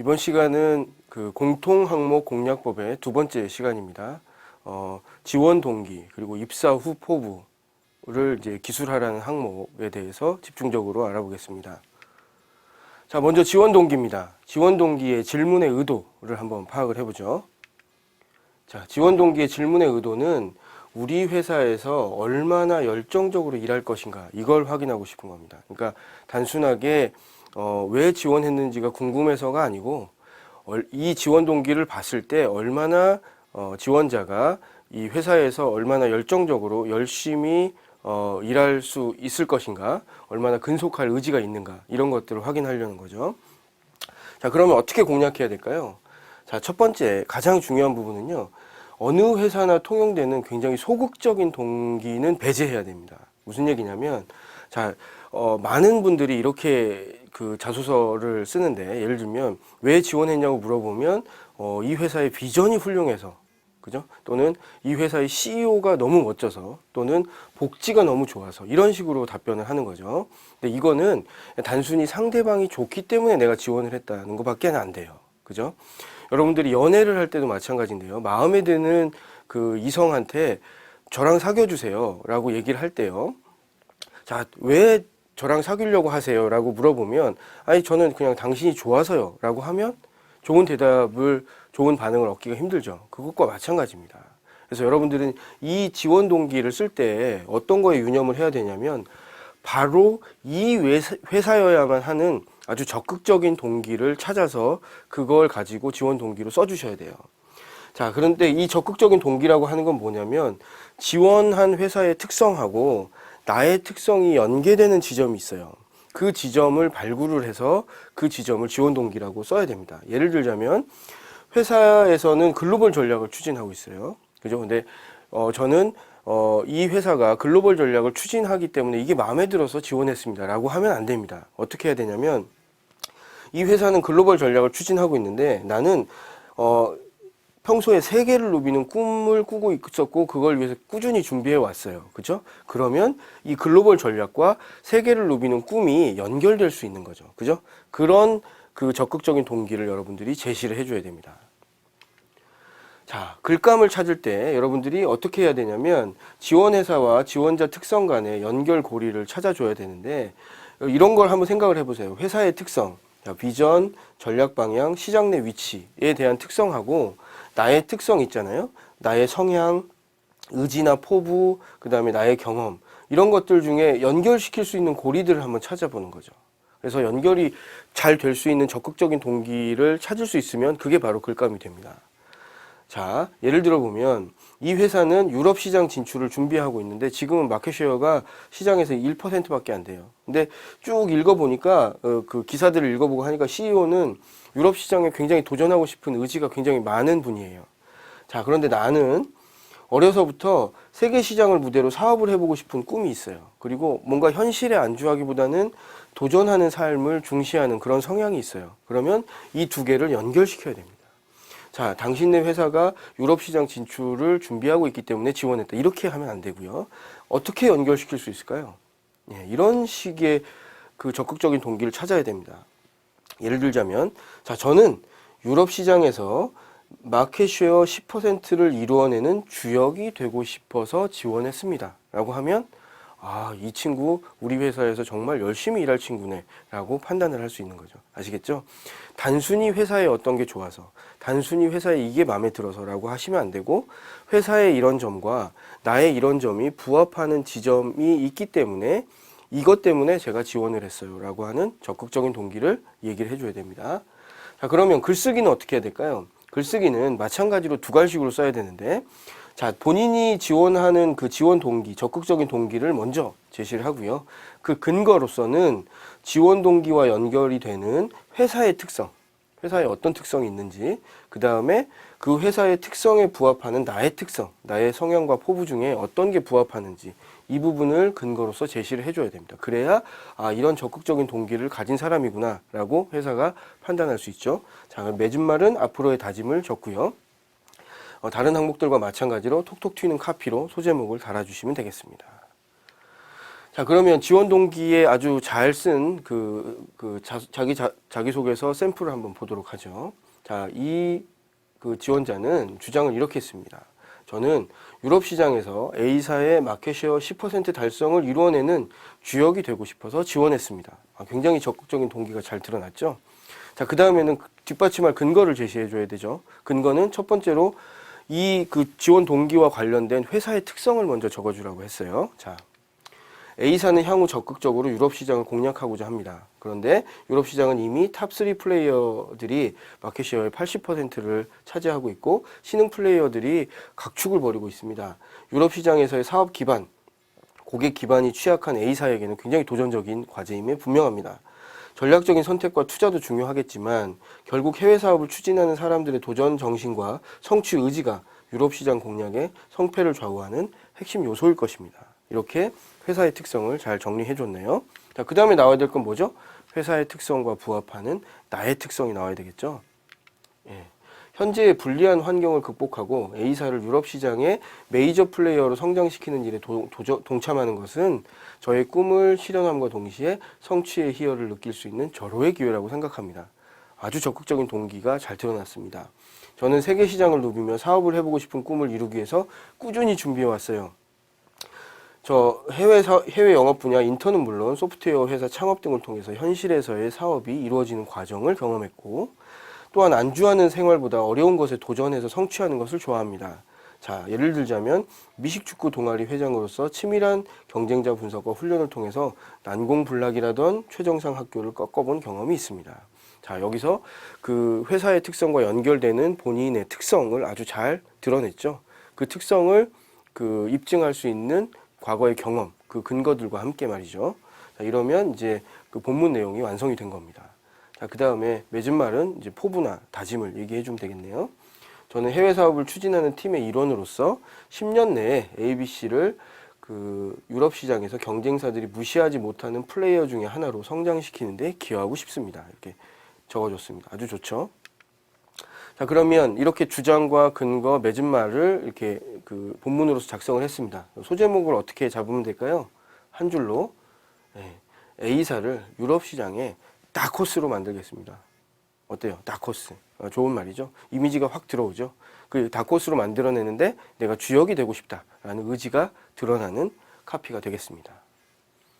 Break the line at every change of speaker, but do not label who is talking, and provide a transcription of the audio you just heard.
이번 시간은 그 공통 항목 공략법의 두 번째 시간입니다. 어, 지원 동기 그리고 입사 후 포부를 이제 기술하라는 항목에 대해서 집중적으로 알아보겠습니다. 자, 먼저 지원 동기입니다. 지원 동기의 질문의 의도를 한번 파악을 해보죠. 자, 지원 동기의 질문의 의도는 우리 회사에서 얼마나 열정적으로 일할 것인가 이걸 확인하고 싶은 겁니다. 그러니까 단순하게 어, 왜 지원했는지가 궁금해서가 아니고 얼- 이 지원 동기를 봤을 때 얼마나 어, 지원자가 이 회사에서 얼마나 열정적으로 열심히 어, 일할 수 있을 것인가, 얼마나 근속할 의지가 있는가 이런 것들을 확인하려는 거죠. 자, 그러면 어떻게 공략해야 될까요? 자, 첫 번째 가장 중요한 부분은요. 어느 회사나 통용되는 굉장히 소극적인 동기는 배제해야 됩니다. 무슨 얘기냐면, 자, 어, 많은 분들이 이렇게 그 자소서를 쓰는데, 예를 들면, 왜 지원했냐고 물어보면, 어, 이 회사의 비전이 훌륭해서, 그죠? 또는 이 회사의 CEO가 너무 멋져서, 또는 복지가 너무 좋아서, 이런 식으로 답변을 하는 거죠. 근데 이거는 단순히 상대방이 좋기 때문에 내가 지원을 했다는 것밖에 안 돼요. 그죠? 여러분들이 연애를 할 때도 마찬가지인데요. 마음에 드는 그 이성한테 저랑 사귀어 주세요. 라고 얘기를 할 때요. 자, 왜 저랑 사귀려고 하세요? 라고 물어보면, 아니, 저는 그냥 당신이 좋아서요. 라고 하면 좋은 대답을, 좋은 반응을 얻기가 힘들죠. 그것과 마찬가지입니다. 그래서 여러분들은 이 지원 동기를 쓸 때 어떤 거에 유념을 해야 되냐면, 바로 이 회사- 회사여야만 하는 아주 적극적인 동기를 찾아서 그걸 가지고 지원 동기로 써주셔야 돼요. 자, 그런데 이 적극적인 동기라고 하는 건 뭐냐면 지원한 회사의 특성하고 나의 특성이 연계되는 지점이 있어요. 그 지점을 발굴을 해서 그 지점을 지원 동기라고 써야 됩니다. 예를 들자면 회사에서는 글로벌 전략을 추진하고 있어요. 그죠? 근데 어, 저는 어, 이 회사가 글로벌 전략을 추진하기 때문에 이게 마음에 들어서 지원했습니다라고 하면 안 됩니다. 어떻게 해야 되냐면 이 회사는 글로벌 전략을 추진하고 있는데 나는 어, 평소에 세계를 누비는 꿈을 꾸고 있었고 그걸 위해서 꾸준히 준비해 왔어요. 그죠? 그러면 이 글로벌 전략과 세계를 누비는 꿈이 연결될 수 있는 거죠. 그죠? 그런 그 적극적인 동기를 여러분들이 제시를 해줘야 됩니다. 자, 글감을 찾을 때 여러분들이 어떻게 해야 되냐면 지원회사와 지원자 특성 간의 연결 고리를 찾아줘야 되는데 이런 걸 한번 생각을 해보세요. 회사의 특성, 자, 비전, 전략 방향, 시장 내 위치에 대한 특성하고 나의 특성 있잖아요. 나의 성향, 의지나 포부, 그 다음에 나의 경험 이런 것들 중에 연결시킬 수 있는 고리들을 한번 찾아보는 거죠. 그래서 연결이 잘 될 수 있는 적극적인 동기를 찾을 수 있으면 그게 바로 글감이 됩니다. 자, 예를 들어 보면 이 회사는 유럽 시장 진출을 준비하고 있는데 지금은 마켓 쉐어가 시장에서 1%밖에 안 돼요. 근데 쭉 읽어 보니까 어, 그 기사들을 읽어 보고 하니까 CEO는 유럽 시장에 굉장히 도전하고 싶은 의지가 굉장히 많은 분이에요. 자, 그런데 나는 어려서부터 세계 시장을 무대로 사업을 해보고 싶은 꿈이 있어요. 그리고 뭔가 현실에 안주하기보다는 도전하는 삶을 중시하는 그런 성향이 있어요. 그러면 이 두 개를 연결시켜야 됩니다. 자, 당신네 회사가 유럽 시장 진출을 준비하고 있기 때문에 지원했다. 이렇게 하면 안 되고요. 어떻게 연결시킬 수 있을까요? 예, 이런 식의 그 적극적인 동기를 찾아야 됩니다. 예를 들자면, 자, 저는 유럽 시장에서 마켓쉐어 10%를 이루어내는 주역이 되고 싶어서 지원했습니다. 라고 하면, 아, 이 친구 우리 회사에서 정말 열심히 일할 친구네. 라고 판단을 할 수 있는 거죠. 아시겠죠? 단순히 회사에 어떤 게 좋아서, 단순히 회사에 이게 마음에 들어서라고 하시면 안 되고, 회사의 이런 점과 나의 이런 점이 부합하는 지점이 있기 때문에 이것 때문에 제가 지원을 했어요. 라고 하는 적극적인 동기를 얘기를 해줘야 됩니다. 자, 그러면 글쓰기는 어떻게 해야 될까요? 글쓰기는 마찬가지로 두 갈식으로 써야 되는데, 자, 본인이 지원하는 그 지원 동기, 적극적인 동기를 먼저 제시를 하고요. 그 근거로서는 지원 동기와 연결이 되는 회사의 특성, 회사에 어떤 특성이 있는지, 그 다음에 그 회사의 특성에 부합하는 나의 특성, 나의 성향과 포부 중에 어떤 게 부합하는지, 이 부분을 근거로서 제시를 해줘야 됩니다. 그래야, 아, 이런 적극적인 동기를 가진 사람이구나, 라고 회사가 판단할 수 있죠. 자, 맺은 말은 앞으로의 다짐을 적고요. 어, 다른 항목들과 마찬가지로 톡톡 튀는 카피로 소제목을 달아주시면 되겠습니다. 자 그러면 지원 동기에 아주 잘 쓴 그 그 자기 자, 자기 소개서 샘플을 한번 보도록 하죠. 자이 그 지원자는 주장을 이렇게 했습니다. 저는 유럽 시장에서 A사의 마켓쉐어 10% 달성을 이루어내는 주역이 되고 싶어서 지원했습니다. 아, 굉장히 적극적인 동기가 잘 드러났죠. 자, 그 다음에는 뒷받침할 근거를 제시해 줘야 되죠. 근거는 첫 번째로 이 그 지원 동기와 관련된 회사의 특성을 먼저 적어주라고 했어요. 자, A사는 향후 적극적으로 유럽 시장을 공략하고자 합니다. 그런데 유럽 시장은 이미 탑3 플레이어들이 마켓쉐어의 80%를 차지하고 있고 신흥 플레이어들이 각축을 벌이고 있습니다. 유럽 시장에서의 사업 기반, 고객 기반이 취약한 A사에게는 굉장히 도전적인 과제임에 분명합니다. 전략적인 선택과 투자도 중요하겠지만 결국 해외 사업을 추진하는 사람들의 도전 정신과 성취 의지가 유럽 시장 공략의 성패를 좌우하는 핵심 요소일 것입니다. 이렇게 회사의 특성을 잘 정리해 줬네요. 자, 그 다음에 나와야 될 건 뭐죠? 회사의 특성과 부합하는 나의 특성이 나와야 되겠죠? 예. 현재의 불리한 환경을 극복하고 A사를 유럽 시장의 메이저 플레이어로 성장시키는 일에 도, 도저- 동참하는 것은 저의 꿈을 실현함과 동시에 성취의 희열을 느낄 수 있는 절호의 기회라고 생각합니다. 아주 적극적인 동기가 잘 드러났습니다. 저는 세계 시장을 누비며 사업을 해보고 싶은 꿈을 이루기 위해서 꾸준히 준비해 왔어요. 저 해외 사, 해외 영업 분야 인턴은 물론 소프트웨어 회사 창업 등을 통해서 현실에서의 사업이 이루어지는 과정을 경험했고 또한 안주하는 생활보다 어려운 것에 도전해서 성취하는 것을 좋아합니다. 자, 예를 들자면 미식축구 동아리 회장으로서 치밀한 경쟁자 분석과 훈련을 통해서 난공불락이라던 최정상 학교를 꺾어본 경험이 있습니다. 자, 여기서 그 회사의 특성과 연결되는 본인의 특성을 아주 잘 드러냈죠. 그 특성을 그 입증할 수 있는 과거의 경험, 그 근거들과 함께 말이죠. 자, 이러면 이제 그 본문 내용이 완성이 된 겁니다. 자, 그 다음에 맺은 말은 이제 포부나 다짐을 얘기해 주면 되겠네요. 저는 해외 사업을 추진하는 팀의 일원으로서 10년 내에 ABC를 그 유럽 시장에서 경쟁사들이 무시하지 못하는 플레이어 중에 하나로 성장시키는데 기여하고 싶습니다. 이렇게 적어줬습니다. 아주 좋죠. 자 그러면 이렇게 주장과 근거 맺은 말을 이렇게 그 본문으로서 작성을 했습니다. 소제목을 어떻게 잡으면 될까요? 한 줄로 네, A사를 유럽 시장에 다코스로 만들겠습니다. 어때요? 다코스. 어, 좋은 말이죠. 이미지가 확 들어오죠. 그 다코스로 만들어내는데 내가 주역이 되고 싶다라는 의지가 드러나는 카피가 되겠습니다.